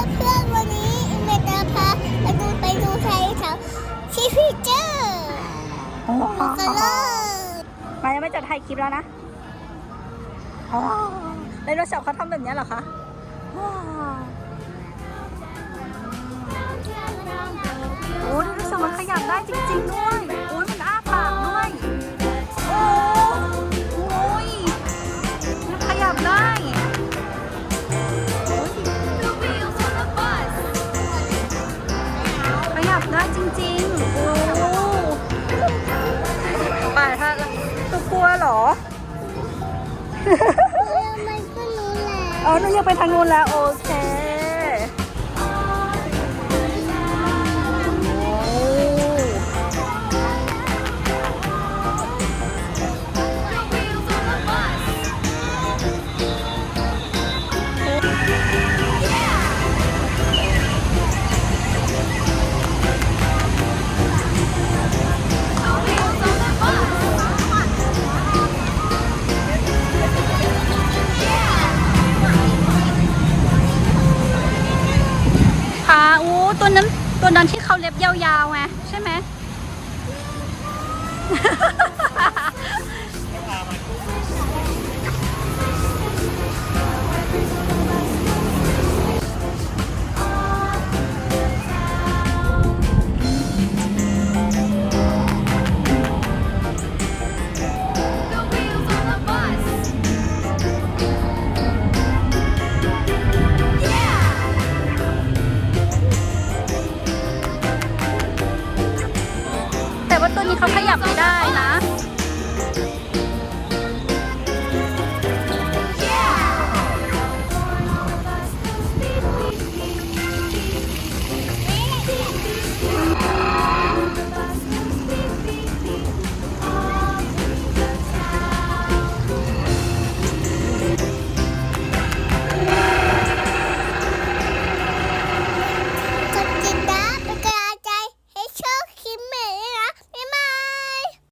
อนเพื่อนวันนี้เมตาพาไปดูไปดูไทยแถวที่ฟิเจอร์กันเลยมายังไม่จะถ่ายคลิปแล้วนะอ๋อไดโนเสาร์เขาทำแบบนี้เหรอคะ จริงๆโอ้ป่าถ้าตัวกลัวเหรอ มันก็รู้แหละ อ๋อหนูอยากไปทางนู้นแล้ว โอเค ตัวนั้นตัวนั้นที่เขาเล็บยาวๆไงใช่ไหม ยับไม่ได้นะ